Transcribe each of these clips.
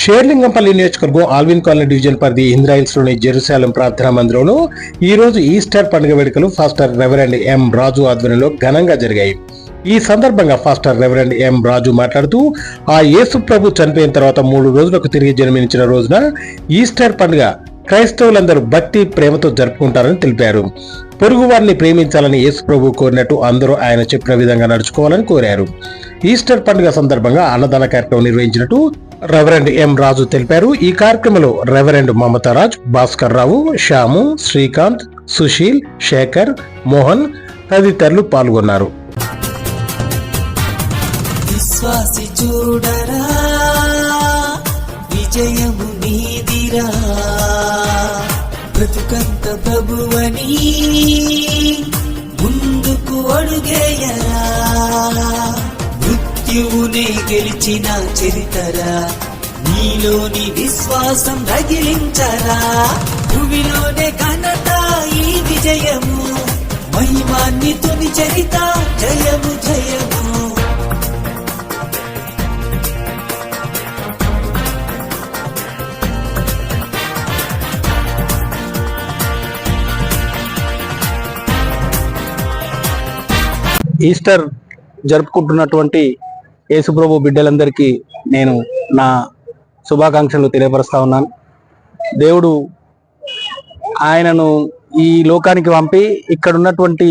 షేర్లింగంపల్లి నియోజకవర్గం Alvin colony division పరిధి ఇంద్రాయిల్స్లోని జెరూసాలం ప్రార్థనా మందిరంలో ఈ రోజు ఈస్టర్ పండుగ వేడుకలు ఫాస్టర్ రెవరెండ్ ఎం రాజు ఆధ్వర్యంలో ఘనంగా జరిగాయి. ఈ సందర్భంగా ఫాస్టర్ రెవరెండ్ ఎం రాజు మాట్లాడుతూ ఆ యేసు ప్రభు చనిపోయిన తర్వాత మూడు రోజులకు తిరిగి జన్మించిన రోజున ఈస్టర్ పండుగ క్రైస్తవులందరూ భక్తి ప్రేమతో జరుపుకుంటారని తెలిపారు. పొరుగు వారిని ప్రేమించాలని యేసు ప్రభు కోరినట్టు అందరూ ఆయన చెప్పిన విధంగా నడుచుకోవాలని కోరారు. ఈస్టర్ పండుగ సందర్భంగా అన్నదాన కార్యక్రమం నిర్వహించినట్టు రెవరెండ్ ఎం రాజు తెలిపారు. ఈ కార్యక్రమంలో రెవరెండ్ మమతారాజ్ భాస్కర్ రావు శ్యాము శ్రీకాంత్ సుశీల్ శేఖర్ మోహన్ తదితరులు పాల్గొన్నారు. విశ్వాసి చూడరా విజయము నీదిరా బ్రతుకంత ప్రభువని ముందుకు అడుగేయరా. మృత్యువునే గెలిచిన చరితరా నీలోని విశ్వాసం రగిలించరా. భూమిలోనే ఘనత ఈ విజయము మహిమాన్ని తుని చరిత జయము జయము. ఈస్టర్ జరుపుకుంటున్నటువంటి యేసుప్రభు బిడ్డలందరికీ నేను నా శుభాకాంక్షలు తెలియపరుస్తా ఉన్నాను. దేవుడు ఆయనను ఈ లోకానికి పంపి ఇక్కడ ఉన్నటువంటి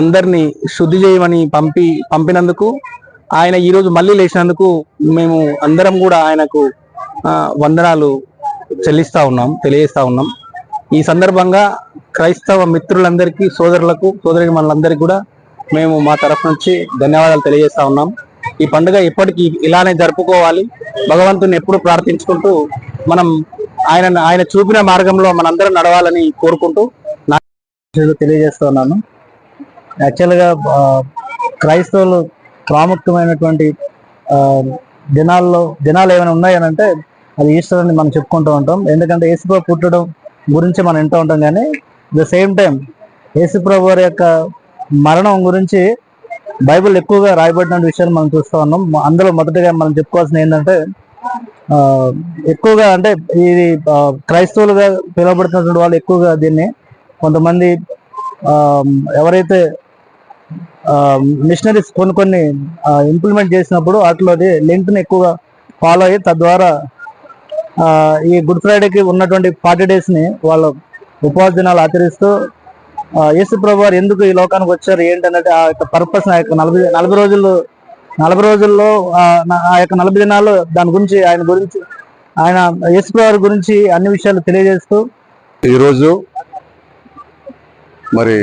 అందరినీ శుద్ధి చేయమని పంపి పంపినందుకు ఆయన ఈరోజు మళ్ళీ లేచినందుకు మేము అందరం కూడా ఆయనకు వందనాలు చెల్లిస్తూ ఉన్నాం తెలియజేస్తూ ఉన్నాం. ఈ సందర్భంగా క్రైస్తవ మిత్రులందరికీ సోదరులకు సోదరి మనందరికీ కూడా మేము మా తరఫు నుంచి ధన్యవాదాలు తెలియజేస్తూ ఉన్నాం. ఈ పండుగ ఎప్పటికీ ఇలానే జరుపుకోవాలి. భగవంతుని ఎప్పుడు ప్రార్థించుకుంటూ మనం ఆయన ఆయన చూపిన మార్గంలో మనందరం నడవాలని కోరుకుంటూ నా తెలియజేస్తున్నాను. యాక్చువల్గా క్రైస్తవులు ప్రాముఖ్యమైనటువంటి దినాల్లో దినాలు ఏమైనా ఉన్నాయనంటే అది ఈస్టర్ అని మనం చెప్పుకుంటూ ఉంటాం. ఎందుకంటే యేసుప్రభు పుట్టడం గురించి మనం వింటూ ఉంటాం. కానీ ద సేమ్ టైం యేసుప్రభు వారి యొక్క మరణం గురించి బైబిల్ ఎక్కువగా రాయబడిన విషయాలు మనం చూస్తూ ఉన్నాం. అందులో మొదటగా మనం చెప్పుకోవాల్సింది ఏంటంటే ఎక్కువగా అంటే ఇది క్రైస్తవులుగా పిలువబడుతున్నటువంటి వాళ్ళు ఎక్కువగా దీన్ని కొంతమంది ఎవరైతే మిషనరీస్ కొన్ని కొన్ని ఇంప్లిమెంట్ చేసినప్పుడు వాటిలో అది లింక్ని ఎక్కువగా ఫాలో అయ్యి తద్వారా ఈ గుడ్ ఫ్రైడేకి ఉన్నటువంటి ఫార్టీ డేస్ని వాళ్ళు ఉపవాస దినాలు ఆచరిస్తూ యేసు ప్రభు వారు ఎందుకు ఈ లోకానికి వచ్చారు? ఏంటన్నట్టు ఆ యొక్క పర్పస్ ఆ యొక్క నలభై నలభై రోజుల్లో నలభై రోజుల్లో ఆ యొక్క నలభై దినాలు దాని గురించి ఆయన గురించి ఆయన యేసు ప్రభు వారి గురించి అన్ని విషయాలు తెలియజేస్తూ ఈరోజు మరి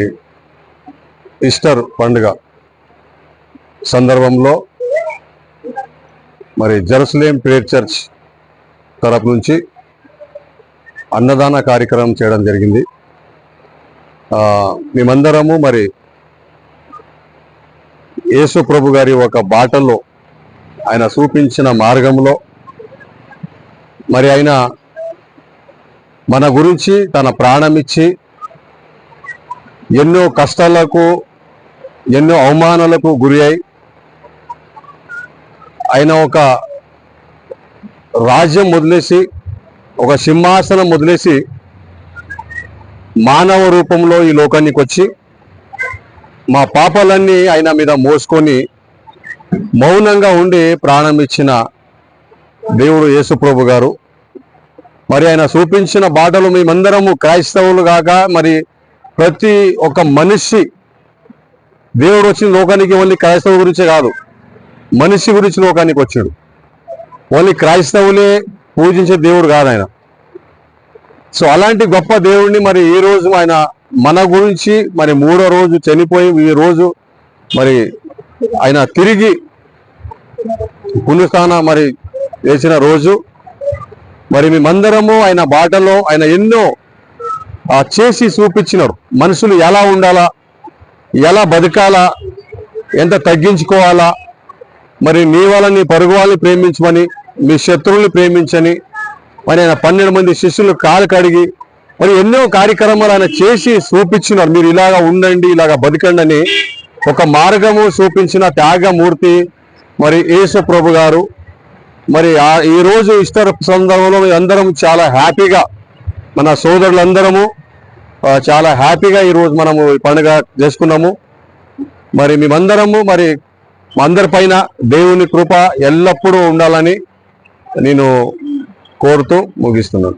ఈస్టర్ పండుగ సందర్భంలో మరి జెరూసలేం ప్రేయర్ చర్చ్ తరపు నుంచి అన్నదాన కార్యక్రమం చేయడం జరిగింది. మేమందరము మరి యేసు ప్రభు గారి ఒక బాటలో ఆయన చూపించిన మార్గంలో మరి ఆయన మన గురించి తన ప్రాణమిచ్చి ఎన్నో కష్టాలకు ఎన్నో అవమానాలకు గురి అయి ఆయన ఒక రాజ్యం వదిలేసి ఒక సింహాసనం వదిలేసి మానవ రూపంలో ఈ లోకానికి వచ్చి మా పాపాలన్నీ ఆయన మీద మోసుకొని మౌనంగా ఉండి ప్రాణం ఇచ్చిన దేవుడు యేసుప్రభు గారు. మరి ఆయన చూపించిన బాటలు మేమందరము క్రైస్తవులు కాక మరి ప్రతి ఒక్క మనిషి దేవుడు వచ్చిన లోకానికి ఓన్లీ క్రైస్తవు గురించే కాదు మనిషి గురించి లోకానికి వచ్చాడు. ఓన్లీ క్రైస్తవులే పూజించే దేవుడు కాదు ఆయన. సో అలాంటి గొప్ప దేవుడిని మరి ఈ రోజు ఆయన మన గురించి మరి మూడో రోజు చనిపోయి ఈ రోజు మరి ఆయన తిరిగి పుణ్యస్థాన మరి వేసిన రోజు. మరి మేమందరము ఆయన బాటలో ఆయన ఎన్నో చేసి చూపించినారు. మనుషులు ఎలా ఉండాలా ఎలా బతకాలా ఎంత తగ్గించుకోవాలా మరి నీ వాళ్ళని పరుగు వాళ్ళని ప్రేమించమని మీ శత్రువుల్ని ప్రేమించని మరి ఆయన పన్నెండు మంది శిష్యులు కాలు కడిగి మరి ఎన్నో కార్యక్రమాలు ఆయన చేసి చూపించినారు. మీరు ఇలాగా ఉండండి ఇలాగా బతకండి అని ఒక మార్గము చూపించిన త్యాగమూర్తి మరి యేసు ప్రభు గారు. మరి ఆ- ఈ ఈస్టర్ సందర్భంలో అందరం చాలా హ్యాపీగా మన సోదరులందరము చాలా హ్యాపీగా ఈరోజు మనము పండుగ చేసుకున్నాము. మరి మేమందరము మరి అందరిపైన అందరి పైన దేవుని కృప ఎల్లప్పుడూ ఉండాలని నేను కోరుతూ ముగిస్తున్నాను.